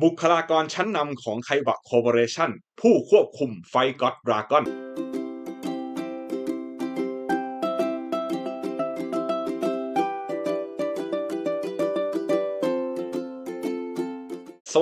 บุคลากรชั้นนำของไคบะคอร์ปอเรชั่นผู้ควบคุมไฟก็อดดราก้อน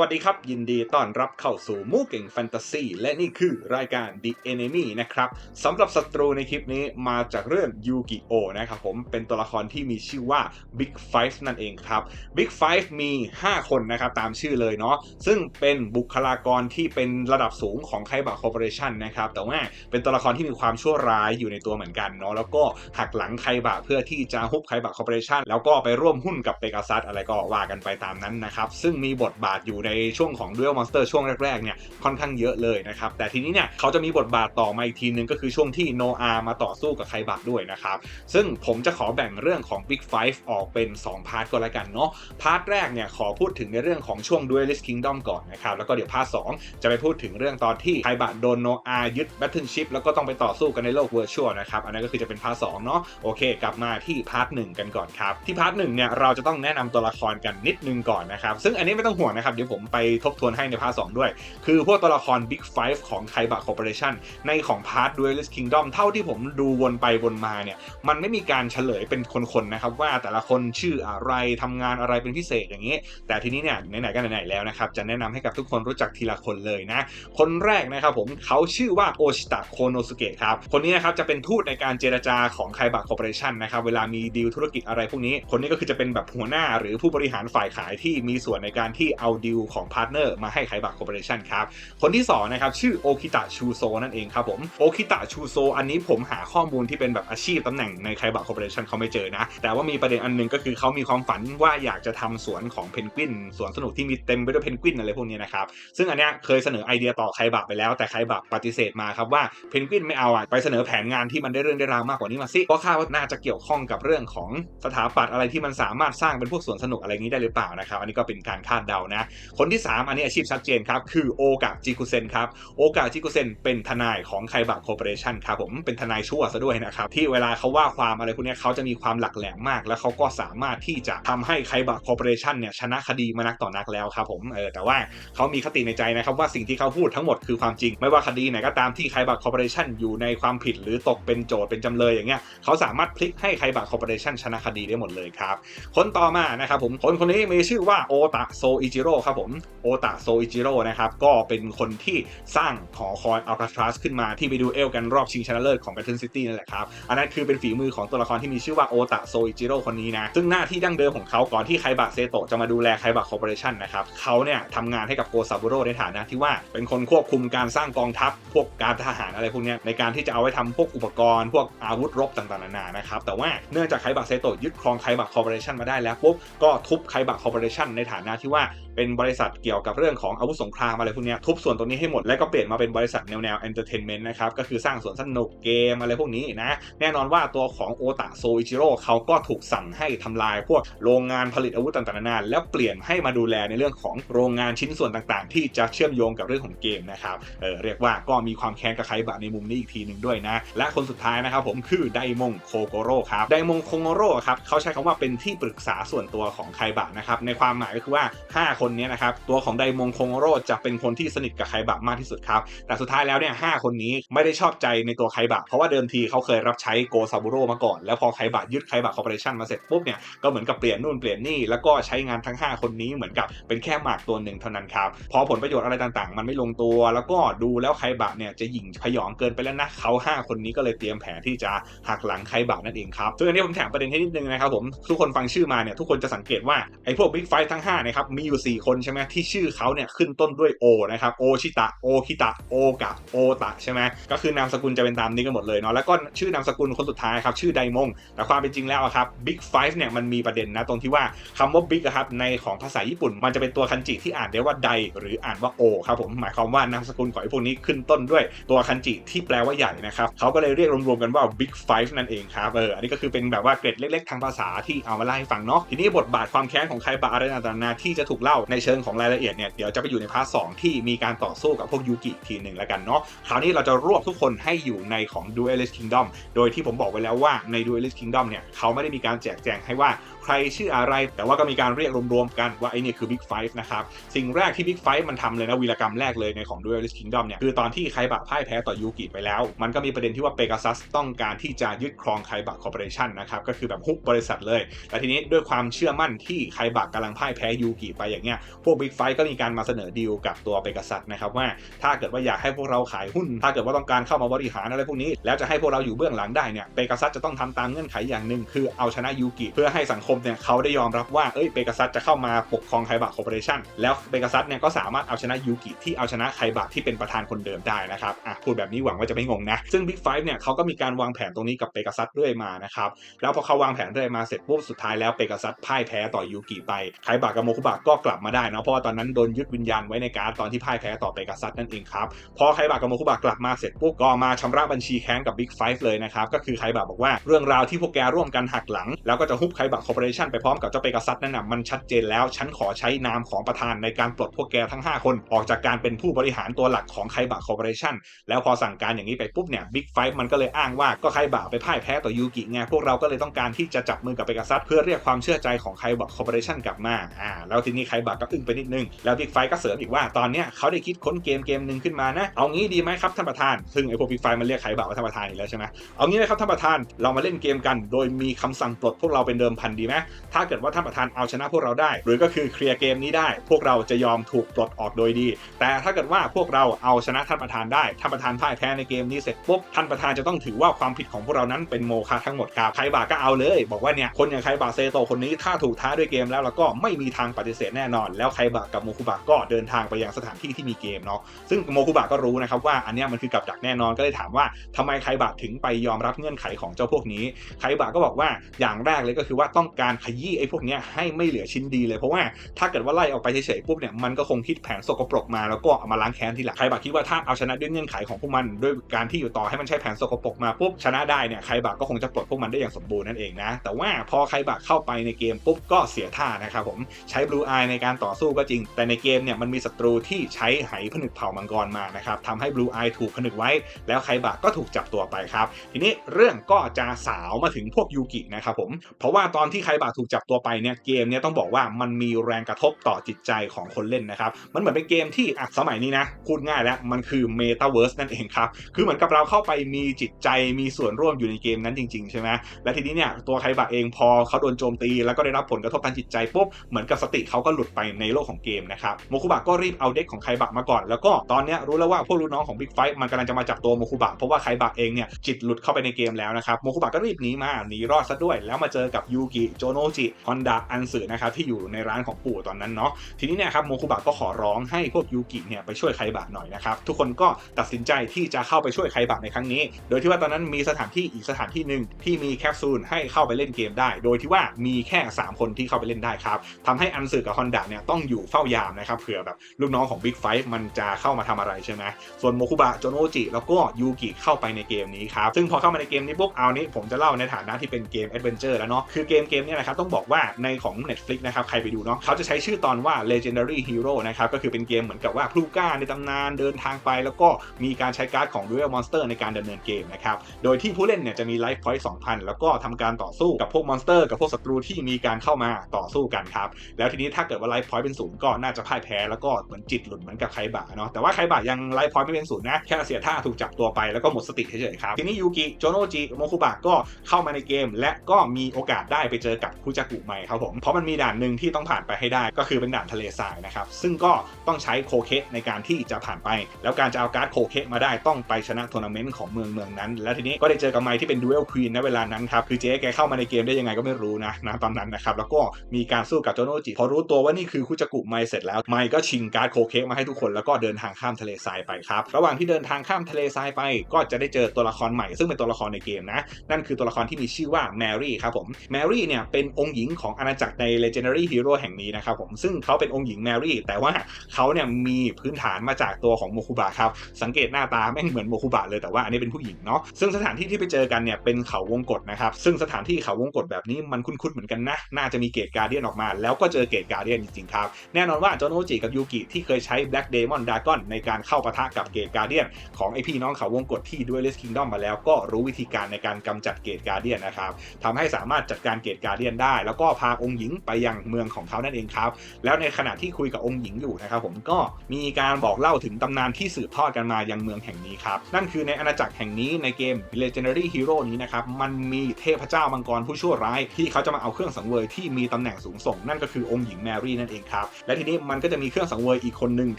วัสดีครับ ยินดีต้อนรับเข้าสู่มูเก่งแฟนตาซีและนี่คือรายการ The Enemy นะครับสำหรับศัตรูในคลิปนี้มาจากเรื่องยูกิโอนะครับผมเป็นตัวละครที่มีชื่อว่า Big Five นั่นเองครับ Big Five มี 5 คนนะครับ ตามชื่อเลยเนาะซึ่งเป็นบุคลากรที่เป็นระดับสูงของไคบะคอร์ปอเรชันนะครับ แต่ว่าเป็นตัวละครที่มีความชั่วร้ายอยู่ในตัวเหมือนกันเนาะแล้วก็หักหลังไคบะเพื่อที่จะฮุบไคบะคอร์ปอเรชันแล้วก็ไปร่วมหุ้นกับเปกาซัสอะไรก็ว่ากันไปตามนั้นนะครับซึ่งมีบทบาทอยู่ในช่วงของ Duel Monster ช่วงแรกๆเนี่ยค่อนข้างเยอะเลยนะครับแต่ทีนี้เนี่ยเขาจะมีบทบาทต่อมาอีกทีนึงก็คือช่วงที่โนอามาต่อสู้กับไคบะด้วยนะครับซึ่งผมจะขอแบ่งเรื่องของ Big Five ออกเป็น 2 พาร์ทก็แล้วกันเนาะพาร์ทแรกเนี่ยขอพูดถึงในเรื่องของช่วง Duelist Kingdom ก่อนนะครับแล้วก็เดี๋ยวพาร์ท2จะไปพูดถึงเรื่องตอนที่ไคบะโดนโนอายึด Battle Ship แล้วก็ต้องไปต่อสู้กันในโลก Virtual นะครับอันนั้นก็คือจะเป็นพาร์ท2เนาะโอเค กลับมาที่พาร์ท1กันก่อนครับที่พาร์ท1เนี่ยเราจะต้องแนะนำตัวละครกันนิดนึงก่อนนะครับซึ่งอันนี้ไม่ต้องห่วงนะครับเดี๋ยวผมไปทบทวนให้ในพาร์ท2ด้วย คือพวกตัวละคร Big Five ของไคบะคอร์ปอเรชันในของพาร์ท Duelist Kingdom เท่าที่ผมดูวนไปวนมาเนี่ย มันไม่มีการเฉลยเป็นคนๆนะครับ ว่าแต่ละคนชื่ออะไรทำงานอะไรเป็นพิเศษอย่างนี้ แต่ทีนี้เนี่ยไหนๆก็ไหนๆแล้วนะครับ จะแนะนำให้กับทุกคนรู้จักทีละคนเลยนะ คนแรกนะครับผมเขาชื่อว่าโอชิตะโคโนสุเกะครับ คนนี้นะครับจะเป็นทูตในการเจรจาของไคบะคอร์ปอเรชันนะครับเวลามีดีลธุรกิจอะไรพวกนี้ คนนี้ก็คือจะเป็นแบบหัวหน้าหรือผู้บริหารฝ่ายขายที่มีส่วนในการที่เอาดีลของพาร์ทเนอร์มาให้ไคบะคอร์ปอเรชันครับ คนที่2นะครับชื่อโอคิตะชูโซนั่นเองครับผมโอคิตะชูโซอันนี้ผมหาข้อมูลที่เป็นแบบอาชีพตำแหน่งในไคบะคอร์ปอเรชันเขาไม่เจอนะ แต่ว่ามีประเด็นอันหนึงก็คือเขามีความฝันว่าอยากจะทำสวนของเพนกวินสวนสนุกที่มีเต็มไปด้วยเพนกวินอะไรพวกนี้นะครับซึ่งอันเนี้ยเคยเสนอไอเดียต่อไคบะไปแล้วแต่ไคบะปฏิเสธมาครับว่าเพนกวินไม่เอาอะไปเสนอแผนงานที่มันได้เรื่องได้ราวมากกว่านี้มาสิเพราะคาดว่าน่าจะเกี่ยวข้องกับเรื่องของสถาปัตย์อะไรที่มันสามารถสร้างเป็นพวกสวนสนุกอะไรนี้ได้หรือเปล่านะครับอันนี้ก็เป็นการคาดเดานะคนที่ 3 อันนี้อาชีพชัดเจนครับ คือโอกะจิกุเซนครับ โอกาจิกุเซนเป็นทนายของไคบะคอร์ปอเรชันครับผมเป็นทนายชั่วซะด้วยนะครับ ที่เวลาเขาว่าความอะไรพวกนี้เขาจะมีความหลักแหลมมาก แล้วเขาก็สามารถที่จะทำให้ไคบะคอร์ปอเรชันเนี่ยชนะคดีมานักต่อนักแล้วครับผมเออแต่ว่าเขามีคติในใจนะครับว่าสิ่งที่เขาพูดทั้งหมดคือความจริง ไม่ว่าคดีไหนก็ตามที่ไคบะคอร์ปอเรชันอยู่ในความผิดหรือตกเป็นโจทย์เป็นจำเลยอย่างเงี้ยเขาสามารถพลิกให้ไคบะคอร์ปอเรชันชนะคดีได้หมดเลยครับคนต่อมานะครับผมคนคนนี้มีชื่อว่าโอตะโซอิจิโร่ครับผมโอตะโซอิจิโร่นะครับก็เป็นคนที่สร้างหอคอยอัลคาทรัสขึ้นมาที่ไปดูเอลกันรอบชิงชนะเลิศของ Battle City นั่นแหละครับ อันนั้นคือเป็นฝีมือของตัวละครที่มีชื่อว่าโอตะโซอิจิโร่คนนี้นะ ซึ่งหน้าที่ดั้งเดิมของเขาก่อนที่ไคบะเซโตะจะมาดูแลไคบะคอร์ปอเรชันนะครับเขาเนี่ยทำงานให้กับโกซาบุโร่ในฐานะที่ว่าเป็นคนควบคุมการสร้างกองทัพพวกการทหารอะไรพวกนี้ในการที่จะเอาไว้ทำพวกอุปกรณ์ พวกอาวุธรบต่างๆนานานะครับแต่ว่าเนื่องจากไคบะเซโตะยึดครองไคบะคอร์ปอเรชันมาได้แล้วปุ๊บก็ทุบไคบะคอร์ปอเรชันในฐานะที่ว่า เป็นบริษัทเกี่ยวกับเรื่องของอาวุธสงครามอะไรพวกนี้ทุบส่วนตรงนี้ให้หมดแล้วก็เปลี่ยนมาเป็นบริษัทแนวแนวเอนเตอร์เทนเมนต์นะครับก็คือสร้างสวนสนุกเกมอะไรพวกนี้นะแน่นอนว่าตัวของโอตะโซอิจิโร่เขาก็ถูกสั่งให้ทำลายพวกโรงงานผลิตอาวุธต่างๆนานาแล้วเปลี่ยนให้มาดูแลในเรื่องของโรงงานชิ้นส่วนต่างๆ ที่จะเชื่อมโยงกับเรื่องของเกมนะครับเออเรียกว่าก็มีความแค้นกับไคบะในมุมนี้อีกทีหนึ่งด้วยนะ และคนสุดท้ายนะครับผมคือไดมงโคโกโร่ครับไดมงโคโกโร่ครับเขาใช้คำว่าเป็นที่ปรึกษาส่วนตัวของไคบะนะครับในความหมายก็คือว่า 5 คนนี้นะครับตัวของไดมงคโกโร่จะเป็นคนที่สนิทกับไคบะมากที่สุดครับแต่สุดท้ายแล้วเนี่ยหคนนี้ไม่ได้ชอบใจในตัวไคบะเพราะว่าเดิมทีเขาเคยรับใช้โกซาบุโร่มาก่อน แล้วพอไคบะยึดไคบะคอร์ปอเรชันมาเสร็จปุ๊บเนี่ยก็เหมือนกับเปลี่ยนนู่นเปลี่ยนนี่แล้วก็ใช้งานทั้ง 5 คนนี้เหมือนกับเป็นแค่หมากตัวหนึ่งเท่านั้นครับพอผลประโยชน์อะไรต่างๆ มันไม่ลงตัว แล้วก็ดูแล้วไคบะเนี่ยจะหยิ่งพยองเกินไปแล้วนะเขา 5 คนนี้ก็เลยเตรียมแผนที่จะหักหลังไคบะนั่นเองครับซึ่งอันนี้ผมแถมประเด็นให้นิดนึงนะครับผมทุกคนฟังชื่อมาเนี่ยทุกคนจะสังเกตว่าไอ้พวกบิ๊กไฟทั้ง5นะครับมีอยู่4คนใช่ไหมที่ชื่อเขาเนี่ยขึ้นต้นด้วยโอนะครับโอชิตะโอคิตะโอกะโอตะใช่ไหมก็คือนามสกุลจะเป็นตามนี้กันหมดเลยเนาะแล้วก็ชื่อนามสกุลคนสุดท้ายครับชื่อไดมงแต่ความเป็นจริงแล้วอะครับ Big Five เนี่ยมันมีประเด็นนะตรงที่ว่าคำว่า Big อะครับในของภาษาญี่ปุ่น มันจะเป็นตัวคันจิที่อ่านได้ว่าไดหรืออ่านว่าโอครับผมหมายความว่านามสกุลของไอ้พวกนี้ขึ้นต้นด้วยตัวคันจิที่แปลว่าใหญ่นะครับเขาก็เลยเรียกรวมๆกันว่า Big Five นั่นเองครับเอออันนี้ก็คือเป็นแบบว่าเกร็ดเล็กๆ ทางภาษาที่เอามาเล่าให้ฟังเนาะทีนี้บทบาทความแค้นของใครบะอะไรต่างๆที่จะถูกเล่าในเชิงของรายละเอียดเนี่ยเดี๋ยวจะไปอยู่ในพาร์ทสที่มีการต่อสู้กับพวกยูกิทีหนึ่งแล้วกันเนาะคราวนี้เราจะรวบทุกคนให้อยู่ในของ Duelist Kingdom โดยที่ผมบอกไว้แล้วว่าใน Duelist Kingdom เนี่ยเขาไม่ได้มีการแจกแจงให้ว่า รรชื่ออะไร แต่ว่าก็มีการเรียกรวมๆกันว่าไอ้นี่คือ Big Five นะครับ สิ่งแรกที่ Big Five มันทำเลยนะวีรกรรมแรกเลยในของ Duelist Kingdom เนี่ยคือตอนที่ไคบะพ่ายแพ้ต่อยูกิไปแล้ว มันก็มีประเด็นที่ว่าเปกาซัสต้องการที่จะยึดครองไคบะคอร์ปอเรชันนะครับก็คือแบบฮุบบริษัทเลยและทีนี้ด้วยความเชื่อมั่นที่ไคบะกำลังพ่ายแพ้ยูกิไปอย่างเงี้ยพวก Big Five ก็มีการมาเสนอดีลกับตัวเปกาซัสนะครับว่าถ้าเกิดว่าอยากให้พวกเราขายหุ้น ถ้าเกิดว่าต้องการเข้ามาบริหารอะไรพวกนี้แล้วจะให้พวกเราอยู่เบื้องหลังได้เนี่ยเปกาซัสจะต้องทำตามเงื่อนไขอย่างหนึ่งคือเอาชนะยูกิเพื่อให้สังคมเนี่ยเขาได้ยอมรับว่าเอ้ยเปกาซัสจะเข้ามาปกครองไคบะคอร์ปอเรชั่นแล้วเปกาซัสเนี่ยก็สามารถเอาชนะยูกิที่เอาชนะไคบะที่เป็นประธานคนเดิมได้นะครับอะพูดแบบนี้หวังว่าจะไม่งงนะ ซึ่ง Big Five เนี่ยเขาก็มีการวางแผนตรงนี้กับเปกาซัสเรื่อยมานะครับแล้วพอเขาวางแผนเรื่อยมาเสร็จปุ๊บสุดท้ายแล้วเปกาซัสพ่ายแพ้ต่อยูกิไปไคบะกับโมคุบะก็กลับมาได้นะเพราะว่าตอนนั้นโดนยึดวิญญาณไว้ในการดตอนที่พ่ายแพ้ต่อเปกาซัสนั่นเองครับพอไคบะกับโมคุบะกลับมาเสร็จปุ๊บก็มาชำระบัญชีแค้นกับ Big Five เลยนะครับก็คือไคบะบอกว่าเรื่องราวที่พวกแกร่วมกันหักหลัง แล้วก็จะฮุบไคบะคอร์ปอเรชันไปพร้อมกับเจ้าเปกาซัสนั่นน่ะมันชัดเจนแล้ว ฉันขอใช้นามของประธานในการปลดพวกแกทั้ง 5 คน ออกจากการเป็นผู้บริหารตัวหลักของไคบะคอร์ปอเรชันแล้วพอสั่งการอย่างนี้ไปปุ๊บเนี่ยบิ๊กไฟมันก็เลยอ้างว่าก็ไคบะไปพ่ายแพ้ต่อยูกิไงพวกเราก็เลยต้องการที่จะจับมือกับเปกาซัสเพื่อเรียกความเชื่อใจของไคบะคอร์ปอเรชันกลับมาอ่าแล้วทีนี้ไคบะก็อึ้งไปนิดนึงแล้วบิ๊กไฟก็เสริมอีกว่าตอนเนี้ยเขาได้คิดค้นเกมเกมหนึ่งขึ้นมานะเอางี้ดีไหมครับท่านประธานซึ่งไอพวกบิ๊กไฟมันเรียกไคบะว่าท่านประธานอีกแล้วใช่ไหมเอางี้ไหมครับท่านประธานเรามาเล่นเกมกัน โดยมีคำสั่งปลดพวกเราเป็นเดิมพันดีไหมถ้าเกิดว่าท่านประธานเอาชนะพวกเราได้ หรือก็คือเคลียร์เกมนี้ได้ พวกเราจะยอมถูกปลดออกโดยดี แต่ถ้าเกิดว่าพวกเราเอาชนะท่านประธานได้ ท่านประธานพ่ายแพ้ในเกมนี้เสร็จปุ๊บ ท่านประธานจะต้องถือว่าความผิดของพวกเรานั้นเป็นโมฆะทั้งหมดครับ ใครบาก็เอาเลย บอกว่าเนี่ยคนอย่างใครบาเซโตคนนี้ถ้าถูกท้าด้วยเกมแล้วแล้วก็ไม่มีทางปฏิเสธแน่นอน แล้วใครบากับโมคุบะก็เดินทางไปยังสถานที่ที่มีเกมเนาะ ซึ่งโมคุบะก็รู้นะครับว่าอันนี้มันคือกับดักแน่นอนก็เลยถามว่าทำไมใครบาถึงไปยอมรับเงื่อนไขของเจ้าพวกนี้ ใครบาก็บอกว่าอย่างแรกเลยก็คือว่าต้องการขยี้ไอ้พวกนี้ให้ไม่เหลือชิ้นดีเลยเพราะว่าถ้าเกิดว่าไล่ออกไปเฉยๆปุ๊บเนี่ยมันก็คงคิดแผนสกปรกมาแล้วก็เอามาล้างแค้นทีหลังใครบาคิดว่าถ้าเอาชนะด้วยเงื่อนไขของพวกมันด้วยการที่อยู่ต่อให้มันใช้แผนสกปรกมาปุ๊บชนะได้เนี่ยใครบาก็คงจะปลดพวกมันได้อย่างสมบูรณ์นั่นเองนะแต่ว่าพอใครบาเข้าไปในเกมปุ๊บก็เสียท่านะครับผมใช้ Blue Eye ในการต่อสู้ก็จริง แต่ในเกมเนี่ยมันมีศัตรูที่ใช้ไหผนึกเผ่ามังกรมานะครับทำให้ Blue Eye ถูกผนึกไว้ แล้วใครบาก็ถูกจับตัวไปครับ ทีนี้เรื่องก็จะสาวมาถึงพวกยูกินะครับผมเพราะว่าตอนที่ใครบาถูกจับตัวไปเนี่ยเกมเนี่ยต้องบอกว่ามันมีแรงกระทบต่อจิตใจของคนเล่นนะครับ มันเหมือนเป็นเกมที่อะสมัยนี้นะพูดง่ายแล้วมันคือเมตาเวิร์สนั่นเองครับ คือเหมือนกับเราเข้าไปมีจิตใจมีส่วนร่วมอยู่ในเกมนั้นจริงๆใช่ไหมและทีนี้เนี่ยตัวใครบาเองพอเขาโดนโจมตี แล้วก็ได้รับผลกระทบทางจิตใจปุ๊บเหมือนกับสติเขาก็หลุดไปในโลกของเกมนะครับโมคุบะก็รีบเอาเด็กของไคบะมาก่อนแล้วก็ตอนนี้รู้แล้วว่าพวกลูกน้องของบิ๊กไฟมันกำลังจะมาจับตัวโมคุบะเพราะว่าไคบะเองเนี่ยจิตหลุดเข้าไปในเกมแล้วนะครับโมคุบะก็รีบหนีมาหนีรอดซะด้วย แล้วมาเจอกับยูกิโจโนจิฮอนดาอันสึนะครับที่อยู่ในร้านของปู่ตอนนั้นเนาะทีนี้เนี่ยครับโมคุบะก็ขอร้องให้พวกยูกิเนี่ยไปช่วยไคบะหน่อยนะครับทุกคนก็ตัดสินใจที่จะเข้าไปช่วยไคบะในครั้งนี้ โดยที่ว่าตอนนั้นมีสถานที่อีกสถานที่หนึ่งที่มีแคปซูลให้เข้าไปเล่นเกมได้ โดยที่ว่ามีแค่ 3 คนที่เข้าไปเล่นได้ครับทำให้อันสึกับฮอนดาเนี่ยต้องอยู่เฝ้ายามนะครับเผื่อแบบลูกน้องของบิ๊กไฟมันจะเข้ามาทำอะไรใช่ไหมส่วนโมคุบะโจโนจิแล้วก็ยูกิเข้าไปในเกมนี้ครับซึ่งพอเข้ามาในเกมนี้ปุ๊บเอานี้ผมจะเล่าในฐานะที่เป็นเกมแอดเวนเจอร์แล้วเนาะคือเกมเกมเนี้นะครับต้องบอกว่าในของ Netflix นะครับใครไปดูเนาะเขาจะใช้ชื่อตอนว่า Legendary Hero นะครับก็คือเป็นเกมเหมือนกับว่าพลูก้าในตำนานเดินทางไป แล้วก็มีการใช้การ์ดของ Duel Monster ในการดำเนินเกมนะครับโดยที่ผู้เล่นเนี่ยจะมี Life Point 2,000 แล้วก็ทำการต่อสู้กับพวกมอนสเตอร์กับพวกศัตรูที่มีการเข้ามาต่อสู้กันครับแล้วทีนี้ถ้าเกิดว่า Life Point เป็นศูนย์ก็น่าจะพ่ายแพ้แล้วก็เหมือนจิตหลุดเหมือนกับไคบะเนาะแต่ว่าไคบะยัง Life Point ไม่เป็นศูนย์นะแค่เสียท่าถูกจับตัวไปแล้วก็หมดสติเฉยๆครับทีนี้ยูกิโจโนจิโมคุบะก็เข้ามาในเกม และก็มีโอกาสได้ไปเจอกับคุจักุใหม่ครับผม เพราะมันมีด่านหนึ่งที่ต้องผ่านไปให้ได้ก็คือเป็นด่านทะเลทรายนะครับ ซึ่งก็ต้องใช้โคเคในการที่จะผ่านไป แล้วการจะเอาการ์ดโคเคมาได้ต้องไปชนะทัวร์นาเมนต์ของเมืองเมืองนั้น แล้วทีนี้ก็ได้เจอกับไมค์ที่เป็นดูเอลควีนในเวลานั้นครับ คือเจ๊แกเข้ามาในเกมได้ยังไงก็ไม่รู้นะนะตอนนั้นนะครับ แล้วก็มีการสู้กับโจโนจิพอรู้ตัวว่านี่คือคุจักุไมค์เสร็จแล้วไมค์ก็ชิงการ์ดโคเคมาให้ทุกคนแล้วก็เดินทางข้ามทะเลทรายไปครับระหว่างที่เดินทางข้ามทะเลทรายไป ก็จะได้เจอตัวละครใหม่ซึ่งเป็นตัวละครในเกมนะนั่นคือตัวละครที่มีชื่อว่าแมรี่ครับผมแมรี่เนี่ยเป็นองค์หญิงของอาณาจักรใน Legendary Hero แห่งนี้นะครับผมซึ่งเขาเป็นองค์หญิงแมรี่ แต่ว่าเขาเนี่ยมีพื้นฐานมาจากตัวของโมคุบะครับ สังเกตหน้าตาแม่งเหมือนโมคุบะเลยแต่ว่าอันนี้เป็นผู้หญิงเนาะซึ่งสถานที่ที่ไปเจอกันเนี่ยเป็นเขาวงกฏนะครับซึ่งสถานที่เขาวงกฏแบบนี้มันคุ้นๆเหมือนกันนะ น่าจะมีเกตการเดียนออกมา แล้วก็เจอเกตการเดียนจริงๆครับแน่นอนว่าโจโนจิกับยูกิที่เคยใช้ Black Demon Dragon ในการเข้าปะทะกับเกตการเดียนของไอพี่น้องเขาวงกฏที่ Duelist Kingdom มาแล้วก็รู้วิธีการในการกำจัดเกตการเดียนนะครับทำให้สามารถจัดการเกตการเดียนได้ แล้วก็พาองค์หญิงไปยังเมืองของเขานั่นเองครับ แล้วในขณะที่คุยกับองค์หญิงอยู่นะครับผมก็มีการบอกเล่าถึงตำนานที่สืบทอดกันมายังเมืองแห่งนี้ครับ นั่นคือในอาณาจักรแห่งนี้ในเกม Legendary Hero นี้นะครับ มันมีเทพเจ้ามังกรผู้ชั่วร้าย ที่เขาจะมาเอาเครื่องสังเวยที่มีตำแหน่งสูงส่ง นั่นก็คือองค์หญิงแมรี่นั่นเองครับ และทีนี้มันก็จะมีเครื่องสังเวยอีกคนหนึ่ง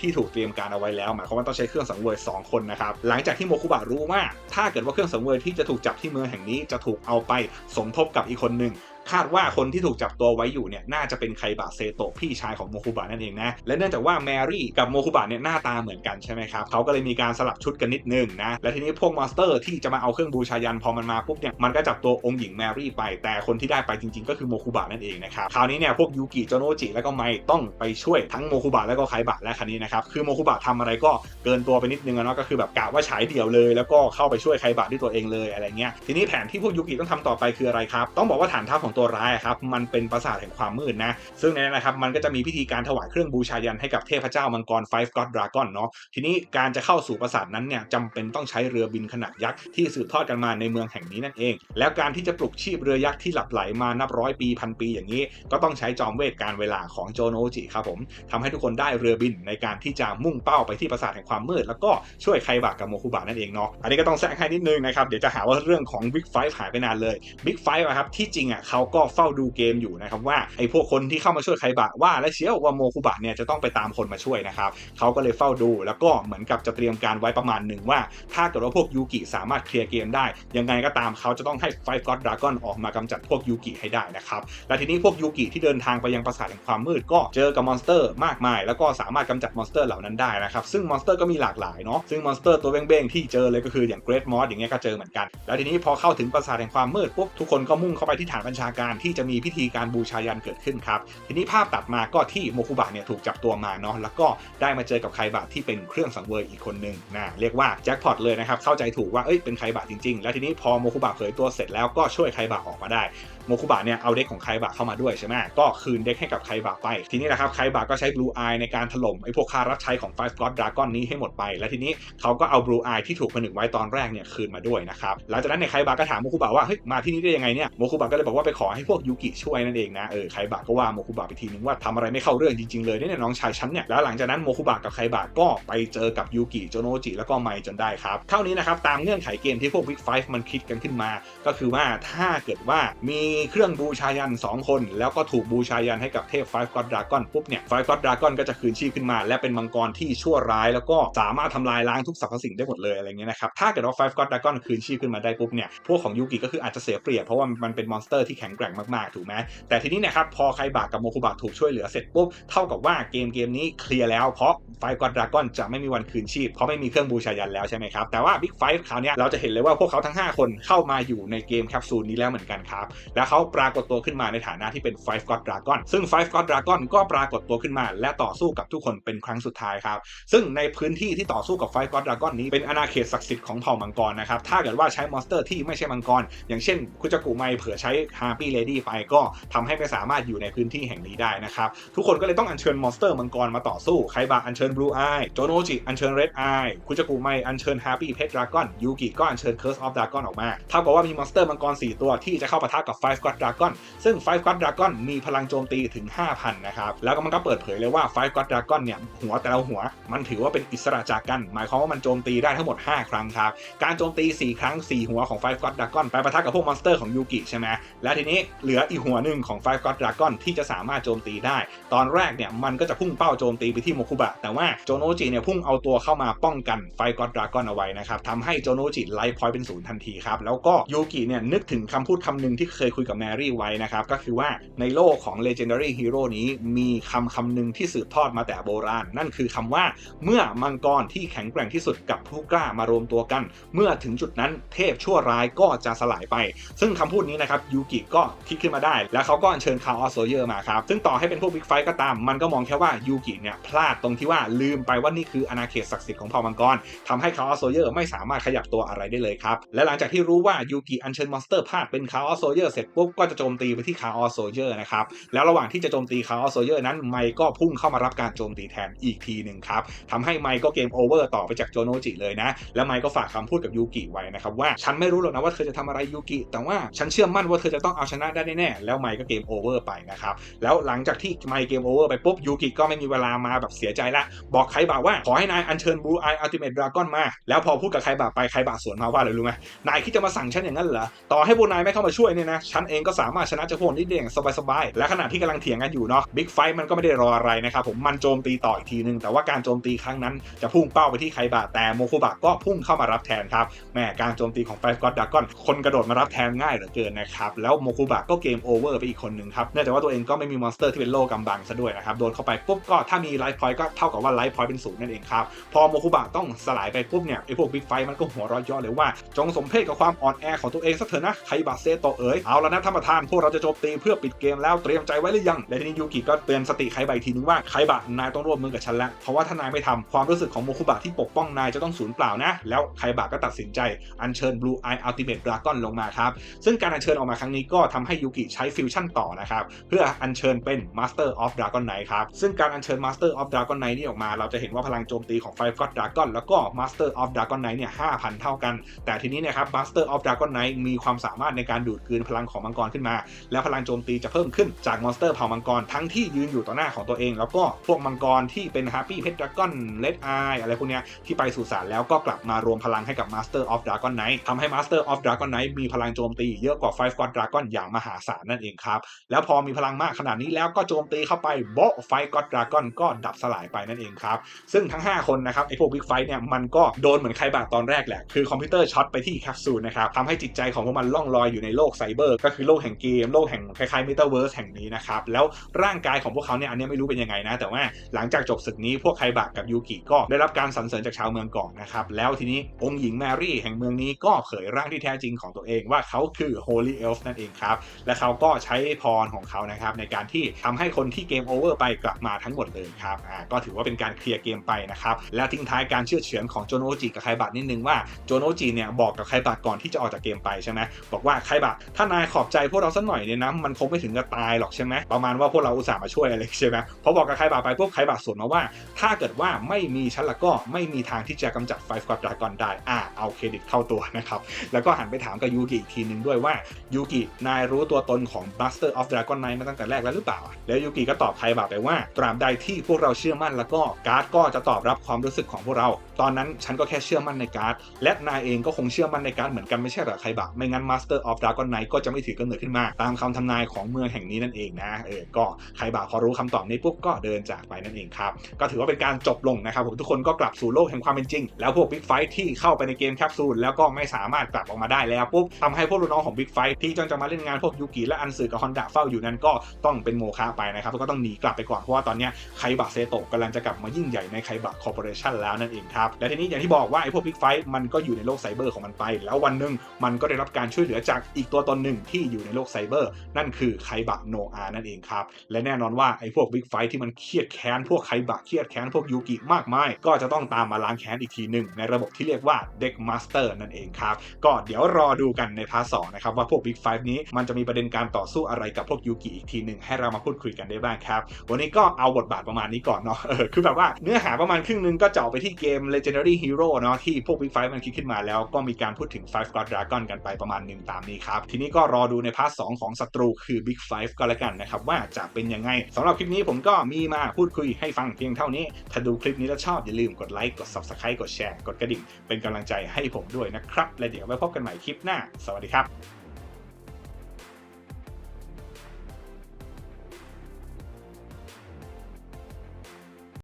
ที่ถูกเตรียมการเอาไว้แล้วหมายความว่าต้องใช้เครื่องสังเวยสองคนนะครับหลังจากที่โมคุบะรู้ว่า ถ้าเกิดว่าเครื่องสังเวยที่จะถูกจับที่เมืองแห่งนี้จะถูกเอาไปสมทบกับอีกคนหนึ่ง คาดว่าคนที่ถูกจับตัวไว้อยู่เนี่ยน่าจะเป็นไคบะเซโตะพี่ชายของโมคุบะนั่นเองนะและเนื่องจากว่าแมรี่กับโมคุบะเนี่ยหน้าตาเหมือนกันใช่ไหมครับเขาก็เลยมีการสลับชุดกันนิดนึงนะและทีนี้พวกมอนสเตอร์ที่จะมาเอาเครื่องบูชายันพอมันมาปุ๊บเนี่ยมันก็จับตัวองค์หญิงแมรี่ไป แต่คนที่ได้ไปจริง ๆ ก็คือโมคุบะนั่นเองนะครับคราวนี้เนี่ยพวกยูกิโจโนจิแล้วก็ไมต้องไปช่วยทั้งโมคุบะแล้วก็ไคบะและคันนี้นะครับคือโมคุบะทำอะไรก็เกินตัวไปนิดนึงอะเนาะก็คือแบบกะว่าฉายเดี่ยวเลย แล้วก็เข้าไปช่วยไคบะด้วยตัวเองเลยอะไรเงี้ยทีนี้แผนที่พวกยูกิต้องทำต่อไปคืออะไรครับต้องบอกว่าฐานทัพของตัวร้ายครับมันเป็นปราสาทแห่งความมืดนะซึ่งในนั้นนะครับมันก็จะมีพิธีการถวายเครื่องบูชายันให้กับเทพเจ้ามังกร Five God Dragon เนาะทีนี้การจะเข้าสู่ปราสาทนั้นเนี่ยจำเป็นต้องใช้เรือบินขนาดยักษ์ที่สืบทอดกันมาในเมืองแห่งนี้นั่นเอง แล้วการที่จะปลุกชีพเรือยักษ์ที่หลับไหลมานับร้อยปีพันปีอย่างนี้ ก็ต้องใช้จอมเวทการเวลาของโจโนจิครับผมทำให้ทุกคนได้เรือบินในการที่จะมุ่งเป้าไปที่ปราสาทแห่งความมืด แล้วก็ช่วยไคบะกับโมคุบะนั่นเองเนาะอันนี้ก็ต้องแทรกให้นิดนึงนะครับเดี๋ยวจะหาว่าเรื่องของ Big Five หายไปนานเลย Big Five อะครับที่จริงอะเขาก็เฝ้าดูเกมอยู่นะครับว่าไอ้พวกคนที่เข้ามาช่วยไคบะว่าและเชียวว่าโมคุบะเนี่ยจะต้องไปตามคนมาช่วยนะครับเขาก็เลยเฝ้าดูแล้วก็เหมือนกับจะเตรียมการไว้ประมาณหนึ่งว่า ถ้าเกิดว่าพวกยูกิสามารถเคลียร์เกมได้ ยังไงก็ตามเขาจะต้องให้ไฟกอดดราก้อนออกมากำจัดพวกยูกิให้ได้นะครับและทีนี้พวกยูกิที่เดินทางไปยังปราสาทแห่งความมืดก็เจอกับมอนสเตอร์มากมาย แล้วก็สามารถกำจัดมอนสเตอร์เหล่านั้นได้นะครับซึ่งมอนสเตอร์ก็มีหลากหลายเนาะซึ่งมอนสเตอร์ตัวเบ้งๆที่เจอเลยก็คืออย่างเกรดมอสอย่างเงี้ยก็เจอเหมือนกัน แล้วทีนี้พอเข้าถึงปราสาทแห่งความมืดปุ๊บทุกคนก็มุ่งเข้าไปที่ฐานบัญชาการที่จะมีพิธีการบูชายันเกิดขึ้นครับ ทีนี้ภาพตัดมาก็ที่โมคุบะเนี่ยถูกจับตัวมาเนาะแล้วก็ได้มาเจอกับไคบะที่เป็นเครื่องสังเวยอีกคนหนึ่งนะเรียกว่าแจ็คพอตเลยนะครับเข้าใจถูกว่าเอ้ยเป็นไคบะจริงๆ แล้วทีนี้พอโมคุบะเผยตัวเสร็จแล้วก็ช่วยไคบะออกมาได้ มคุบะเนี่ยเอาเด็กของไคบะเข้ามาด้วยใช่ไหมก็คืนเด็กให้กับไคบะไป ทีนี้นะครับไคบะก็ใช้บลูอายในการถล่มไอ้พวกคารับใช้ของ Five God Dragon นี้ให้หมดไป และทีนี้เขาก็เอาบลูอายที่ถูกผนึกไว้ตอนแรกเนี่ยคืนมาด้วยนะครับหลังจากนั้นเนี่ยไคบะก็ถามโมคุบะว่าเฮ้ยมาที่นี่ได้ยังไงเนี่ยโมคุบะก็เลยบอกว่าไปขอให้พวกยูกิช่วยนั่นเองนะเออไคบะก็ว่าโมคุบะไปทีนึงว่าทำอะไรไม่เข้าเรื่องจริงๆเลยเนี่ยน้องชายฉันเนี่ยแล้วหลังจากนั้นโมคุบะกับไคบะก็ไปเจอกับยูกิโจโนจิแล้วก็ไมจนได้ครับเท่านี้นะครับตามเงื่อนไขเกมที่พวก Big Five มันคิดกันขึ้นมา ก็คือว่าถ้าเกิดว่ามีเครื่องบูชายัน 2 คน แล้วก็ถูกบูชายันให้กับเทพ Five God Dragon ปุ๊บเนี่ย Five God Dragon ก็จะคืนชีพขึ้นมา และเป็นมังกรที่ชั่วร้าย แล้วก็สามารถทำลายล้างทุกสรรพสิ่งได้หมดเลยอะไรเงี้ยนะครับถ้าเกิดว่า Five God Dragon คืนชีพขึ้นมาได้ปุ๊บเนี่ยพวกของยูกิก็คืออาจจะเสียเปรียบเพราะว่ามันเป็นมอนสเตอร์ที่แข็งแกร่งมากๆถูกไหมแต่ทีนี้เนะครับพอไคบะกับโมคุบะถูกช่วยเหลือเสร็จปุ๊บเท่ากับว่าเกมเกมนี้เคลียร์แล้วเพราะ Five God Dragon จะไม่มีวันคืนชีพเพราะไม่มีเครื่องบูชายันแล้วใช่ไหมครับแต่ว่า Big Five คราวนี้เราจะเห็นเลยว่าพวกเขาทั้ง 5 คนเข้ามาอยู่ในเกมแคปซูลนี้แล้วเหมือนกันครับแล้วเขาปรากฏตัวขึ้นมาในฐานะที่เป็น Five God Dragon ซึ่ง Five God Dragon ก็ปรากฏตัวขึ้นมา และต่อสู้กับทุกคนเป็นครั้งสุดท้ายครับ ซึ่งในพื้นที่ที่ต่อสู้กับ Five God Dragon นี้เป็นอาณาเขตศักดิ์สิทธิ์ของเผ่ามังกรนะครับ ถ้าเกิดว่าใช้มอนสเตอร์ที่ไม่ใช่มังกร อย่างเช่น คุจกุไมเผื่อใช้ Harpy Lady ไปก็ทำให้ไม่สามารถอยู่ในพื้นที่แห่งนี้ได้นะครับ ทุกคนก็เลยต้องอัญเชิญมอนสเตอร์มังกรมาต่อสู้ ไคบะอัญเชิญ Blue Eye โจโนจิอัญเชิญ Red Eye คุจกุไมอัญเชิญ Harpy Pet Dragon ยูกิก็อัญเชิญ Curse of Dragon ออกมาเท่ากับว่ามีมอนสเตอร์มังกร4 ตัวที่จะเข้าปะทะกับ Five God Dragon ซึ่ง Five God Dragon มีพลังโจมตีถึง 5,000 นะครับ แล้วก็มันก็เปิดเผยเลยว่า Five God Dragon เนี่ย หัวแต่ละหัว มันถือว่าเป็นอิสระจากกัน หมายความว่ามันโจมตีได้ทั้งหมด 5 ครั้งครับ การโจมตี 4 ครั้ง 4 หัวของ Five God Dragon ไปปะทะกับพวกมอนสเตอร์ของยูกิใช่ไหมแล้วทีนี้เหลืออีกหัวหนึ่งของ Five God Dragon ที่จะสามารถโจมตีได้ ตอนแรกเนี่ยมันก็จะพุ่งเป้าโจมตีไปที่โมคุบะแต่ว่าโจโนจิเนี่ยพุ่งเอาตัวเข้ามาป้องกัน Five God Dragon เอาไว้นะครับทำให้โจโนจิไลฟ์พอยต์เป็นศูนย์ทันทีครับแล้วก็ยูกิเนี่ยนึกถึงคำพูดคำหนึ่งที่เคยคุยกับแมรี่ไว้นะครับ ก็คือว่าในโลกของ Legendary Hero นี้มีคำคำหนึ่งที่สืบทอดมาแต่โบราณ นั่นคือคำว่าเมื่อมังกรที่แข็งแกร่งที่สุดกับผู้กล้ามารวมตัวกัน เมื่อถึงจุดนั้นเทพชั่วร้ายก็จะสลายไป ซึ่งคำพูดนี้นะครับยูกิก็คิดขึ้นมาได้ แล้วเขาก็อัญเชิญคาออสโซเยอร์มาครับ ซึ่งต่อให้เป็นพวกบิ๊กไฟก็ตาม มันก็มองแค่ว่ายูกิเนี่ยพลาดตรงที่ว่าลืมไปว่านี่คืออาณาเขตศักดิ์สิทธิ์ของเผ่ามังกรทำให้คาออสโซเยอร์ไม่สามารถขยับตัวอะไรได้เลยครับและหลังจากที่รู้ว่ายูกิอัญเชิญมอนสเตอร์พลาดเป็นคาออสโซเยอร์เสร็จปุ๊บก็จะโจมตีไปที่คาออโซเยอร์นะครับ แล้วระหว่างที่จะโจมตีคาออโซเยอร์นั้นไมค์ก็พุ่งเข้ามารับการโจมตีแทนอีกทีหนึ่งครับทำให้ไมค์ก็เกมโอเวอร์ต่อไปจากโจโนจิเลยนะ แล้วไมค์ก็ฝากคำพูดกับยูกิไว้นะครับว่าฉันไม่รู้หรอกนะว่าเธอจะทำอะไรยูกิ แต่ว่าฉันเชื่อมั่นว่าเธอจะต้องเอาชนะได้แน่ๆแล้วไมค์ก็เกมโอเวอร์ไปนะครับ แล้วหลังจากที่ไมค์เกมโอเวอร์ไปปุ๊บยูกิก็ไม่มีเวลามาแบบเสียใจละบอกไคบะว่าขอให้นายอัญเชิญบูไออัลติเมทดราก้อนมา แล้วพอพูดกับไคบะไปไคบะสวนมาว่าอะไรรู้ไหมนายคิดจะมาสั่งฉันอย่างนั้นเหรอต่อให้บูนายไม่เข้ามาช่วยเนี่ยนะฉันเองก็สามารถชนะเจ้าพวกนี้ได้อย่างสบายๆและขณะที่กำลังเถียงกันอยู่เนาะบิ๊กไฟมันก็ไม่ได้รออะไรนะครับผมมันโจมตีต่ออีกทีนึงแต่ว่าการโจมตีครั้งนั้นจะพุ่งเป้าไปที่ไคบะแต่โมคุบะก็พุ่งเข้ามารับแทนครับแหม่การโจมตีของไฟกอดดากอนคนกระโดดมารับแทนง่ายเหลือเกินนะครับแล้วโมคุบะก็เกมโอเวอร์ไปอีกคนหนึ่งครับเนื่องจากว่าตัวเองก็ไม่มีมอนสเตอร์ที่เป็นโล่กำบังซะด้วยนะครับโดนเข้าไปปุ๊บก็ถ้ามีไลฟ์พอยต์ก็เท่ากับว่าไลฟ์พอยต์เป็นศูนย์นั่นเองครับพอโมคุบะต้องสลายไปปุ๊บเนี่ยไอพวกบิ๊กไฟมันก็หัวร้อยย่อเลยว่า จงสมเพศกับความอ่อนแอของตัวเองสักเถอะนะไคบะเซโตเอ๋ยเอาละนะท่านประธานพวกเราจะโจมตีเพื่อปิดเกมแล้วเตรียมใจไว้หรือยังและทีนี้ยูกิก็เตือนสติไคบะอีกทีนึงว่าไคบะนายต้องร่วมมือกับฉันล้วเพราะว่าถ้านายไม่ทำความรู้สึกของโมคุบะที่ปกป้องนายจะต้องสูญเปล่านะ แล้วไคบะก็ตัดสินใจอัญเชิญ Blue Eye Ultimate Dragon ลงมาครับ ซึ่งการอัญเชิญออกมาครั้งนี้ก็ทำให้ยูกิใช้ฟิวชั่นต่อนะครับเพื่ออัญเชิญเป็น Master of Dragon Knight ครับซึ่งการอัญเชิญ Master of Dragon Knight นี่ออกมา เราจะเห็นว่าพลังโจมตีของ Five God Dragon แล้วก็ Master of Dragon Knight เนี่ย5,000 เท่ากัน แต่ทีนี้นะครับ Master of Dragon Knight มีความสามารถในการดูดกลืนพลังของมังกรขึ้นมา แล้วพลังโจมตีจะเพิ่มขึ้นจากมอนสเตอร์เผ่ามังกรทั้งที่ยืนอยู่ต่อหน้าของตัวเอง แล้วก็พวกมังกรที่เป็น Happy Pet Dragon Red Eye อะไรพวกเนี้ยที่ไปสู่สารแล้วก็กลับมารวมพลังให้กับ Master of Dragon Knight ทำให้ Master of Dragon Knight มีพลังโจมตีเยอะกว่า Five God Dragon อย่างมหาศาลนั่นเองครับ แล้วพอมีพลังมากขนาดนี้แล้วก็โจมตีเข้าไปโบะไฟก็อดดราก้อนก็ดับสลายไปนั่นเองครับ ซึ่งทั้ง 5 คนนะครับไอพวกบิ๊กไฟเนี่ยมันก็โดนเหมือนใครบาตอนแรกแหละ คือคอมพิวเตอร์ช็อตไปที่แคปซูลนะครับทำให้จิตใจของพวกมันล่องลอยอยู่ในโลกไซเบอร์ ก็คือโลกแห่งเกม โลกแห่งคล้ายๆมิเตอร์เวิร์สแห่งนี้นะครับ แล้วร่างกายของพวกเขาเนี่ยอันนี้ไม่รู้เป็นยังไงนะ แต่ว่าหลังจากจบศึกนี้พวกไคบะกับยูกิก็ได้รับการสรรเสริญจากชาวเมืองก่อนนะครับ แล้วทีนี้องค์หญิงแมรี่แห่งเมืองนี้ก็เผยร่างที่แท้จริงของตัวเองว่าเขาคือ Holy Elf นั่นเองครับ และเขาก็ใช้พรของเขานะครับในการที่ทำให้คนที่เกมโอเวอร์ไปกลับมาทั้งหมดเลยครับอ่าก็ถือว่าเป็นการเคลียร์เกมไปนะครับ และทิ้งท้ายการเชื่อเฉือนของโจโนจิกับไคบะนิดนึงว่าโจโนจิเนี่ยบอกกับไคบะก่อนที่จะออกจากเกมไปใช่ไหมบอกว่าไคบะถ้านายขอบใจพวกเราสักหน่อยเนี่ยนะมันคงไม่ถึงกับตายหรอกใช่ไหมประมาณว่าพวกเราอุตส่าห์มาช่วยอะไรใช่ไหมพอบอกกับไครบะไปพวกไครบะสวนมาว่า ถ้าเกิดว่าไม่มีฉันละก็ไม่มีทางที่จะกำจัดไฟฟ์กอดดากอนได้อ่าเอาเครดิตเข้าตัวนะครับแล้วก็หันไปถามกับยูกิอีกทีนึงด้วยว่ายูกินายรู้ตัวตนของ Master of Dragon Knight มาตั้งแต่แรกแล้วหรือเปล่า แล้วยูกิก็ตอบไครบะไปว่าตราบใดที่พวกเราเชื่อมั่นแล้วก็การ์ดก็จะตอบรับความรู้สึกของพวกเรา ตอนนั้นฉันก็แค่เชื่อมั่นในการ์ดและนายเองก็คงเชื่อมั่นในการ์ดเหมือนกันไม่ใช่หรอไคบะไม่งั้น Master of Dragon Knight ก็จะไม่ถือกำเนิดขึ้นมา ตามคำทำนายของเมืองแห่งนี้นั่นเองนะเออก็ไคบะพอรู้คำตอบนี้ปุ๊บก็เดินจากไปนั่นเองครับก็ถือว่าเป็นการจบลงนะครับผมทุกคนก็กลับสู่โลกแห่งความเป็นจริง แล้วพวกบิ๊กไฟที่เข้าไปในเกมแคปซูลแล้วก็ไม่สามารถกลับออกมาได้แล้วปุ๊บทำให้พวกลูกน้องของบิ๊กไฟที่จ้องจะมาเล่นงานพวกยูกิและอันสือกับฮอนดะเฝ้าอยู่นั้นก็ต้องเป็นโมฆะไปนะครับแล้วก็ต้องหนีกลับไปก่อนเพราะว่าตอนนี้ไคบะเซโตะกำลังจะกลับมายิ่งใหญ่ในไคบะคอร์ปอเรชันแล้วนั่นเองครับและทีนี้อย่างที่บอกว่าไอ้พวกบิ๊กไฟมันก็อยู่ในโลกไซเบอร์ของมันไป แล้ววันหนึ่งมันก็ได้รับการช่วยเหลือจากอีกตัวตนหนึ่งที่อยู่ในโลกไซเบอร์ นั่นคือไคบะโนอานั่นเองครับ และแน่นอนว่าไอ้พวกบิ๊กไฟที่มันเครียดแค้น พวกไคบะเครียดแค้น พวกยูกิมากมาย ก็จะต้องตามมาล้างแค้นอีกทีหนึ่ง ในระบบที่เรียกว่าเด็กมาสเตอร์นั่นเองครับ ก็เดี๋ยวรอดูกันในพาร์ทสองนะครับว่าพวกบิ๊กไฟนี้มันจะมีประเด็นการต่อสู้อะไรกับพวกยูกิอีกทีหนึ่งให้เรามาพูดคุยกันได้บ้างครับวันนี้ก็เอาบทบาทประมาณนี้ก่อนเนาะคือแบบว่าเนื้อหาประมาณครึ่งหนึงก็เจาะไปที่เกม Legendary Hero เนาะที่พวก Big Five มันคิดขึ้นมาแล้วก็มีการพูดถึง Five God Dragon กันไปประมาณหนึ่งตามนี้ครับทีนี้ก็รออดูในพาร์ทสองของศัตรูคือ Big Five ก็แล้วกันนะครับว่าจะเป็นยังไงสำหรับคลิปนี้ผมก็มีมาพูดคุยให้ฟังเพียงเท่านี้ ถ้าดูคลิปนี้แล้วชอบอย่าลืมกดไลค์กด Subscribe กดแชร์กดกระดิ่ง เป็นกำลังใจให้ผมด้วยนะครับ และเดี๋ยวไว้พบกันใหม่คลิปหน้า สวัสดีครับ